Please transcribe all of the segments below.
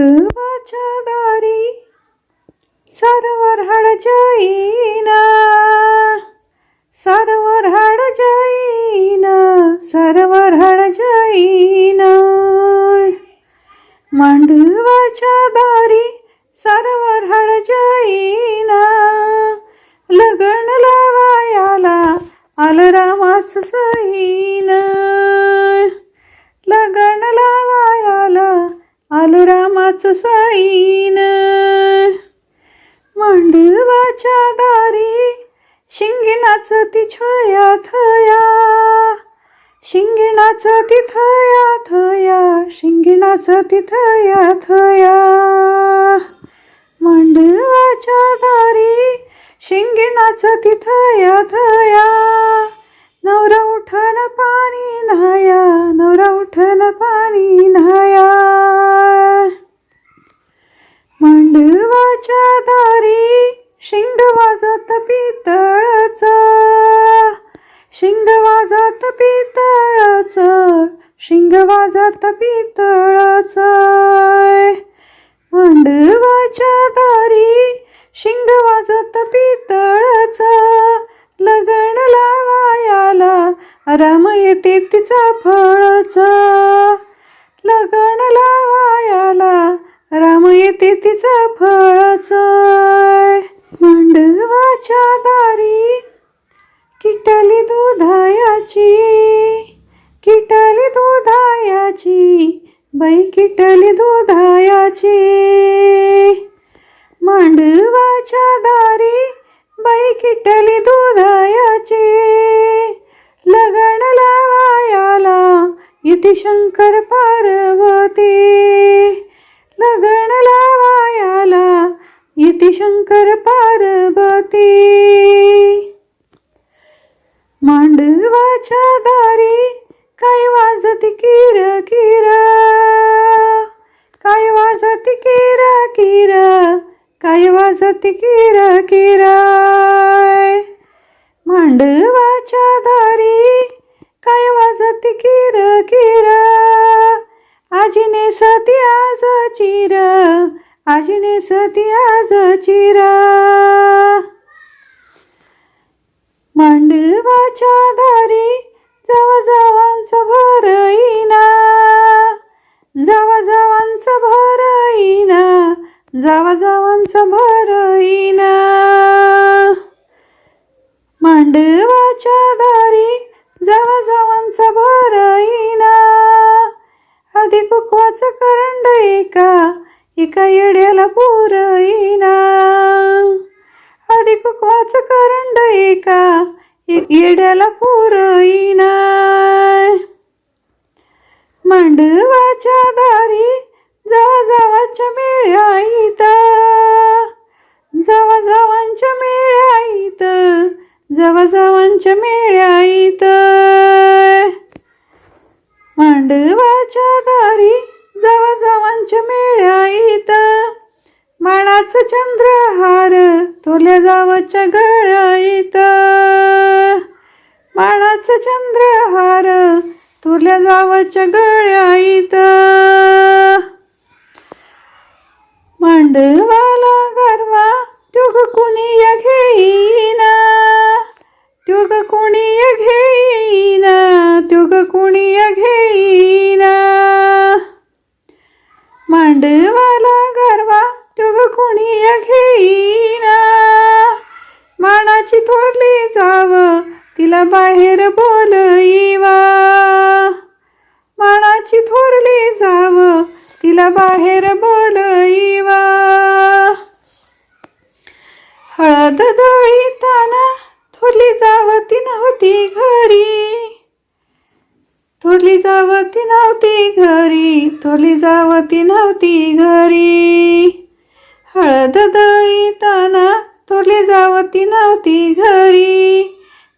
मांडवाच्या दारी सरवर हड जाईना सरवर हाड जाईना सरवर हाड जाईना मांडवाच्या दारी सरवर हाड जाईना लगन लावायाला आलरामाच सईना. लगन ला आलरामाच साईन. मांडवाच्या दारी शिंगिणाच ती छया थया. शिंगिणाच ती थया थया शिंगिणाच ती थया थया. मांडवाच्या दारी शिंगिणाच ती थया थया. नवरा उठन पाणी न्हाया नवरा उठन पाणी न्हाया. शिंग वाजत पितळच शिंग वाजत पितळच. मांडवाच्या दारी शिंग वाजत पितळच. लगन लावायाला राम येते तिचा फळच. लगन लावायाला राम येते तिचा फळच. मांडवाच्या दारी किटली दुधायाची किटली दुधायाची बाई किटली दुधायाची. मांडवाच्या दारी बाई किटली दुधायाची. लगन लावायाला इथे शंकर पार्वती. लगन लावायाला इथे शंकर पार्वती. मांडवाच्या दारी काय वाजत किर किर? काय वाजत किर किर? काय वाजत किर किर? मांडवाच्या दारी काय वाजत किर किर? आजीने सती आज चिर आजीने सती आज चिरा. देवाच्या दारी जावा जावांचा भरईना जावा जावांचा भरईना जावा जावांचा भरईना मांडवाच्या दारी जावा जावांचा भरईना आधी कुकवाचं करंड एका एका येड्याला पुरईना आधी कुकवाचं करंड एका येड्याला पुरईना मांडवाच्या दारी जावा जावाच्या मेळ्या इथं. जावा जावांच्या मेळ्या इथं जावा जावांच्या मेळ्या माणाचं चंद्रहार तोल्या जावाच्या गळ्यात माणाचं चंद्रहार तुल्या जावाच्या गळ्यात मांडवाला गरवा तुग कुणी या घेईना? तुग कुणी या घेईना? तुग कुणी मानाची थोरली जाव तिला बाहेर बोलईवा मानाची थोरली जाव तिला बाहेर बोलईवा हळद दळीताना थोरली जावती नव्हती घरी. थोरली जावती नव्हती घरी. थोरली जावती नव्हती घरी. हळद दळीताना थोरली जावती नव्हती घरी.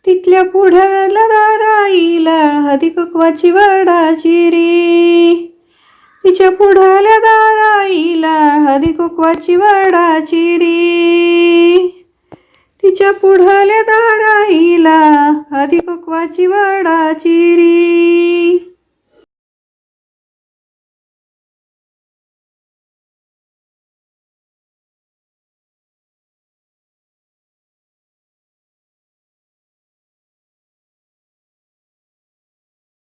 तिथल्या पुढ्याला दाराईला हदी कुकवाची वडाची रे तिच्या पुढाल्या दाराईला हदी कुकवाची वडाची रे तिच्या पुढाल्या दाराईला हदी कुकवाची वाडाची री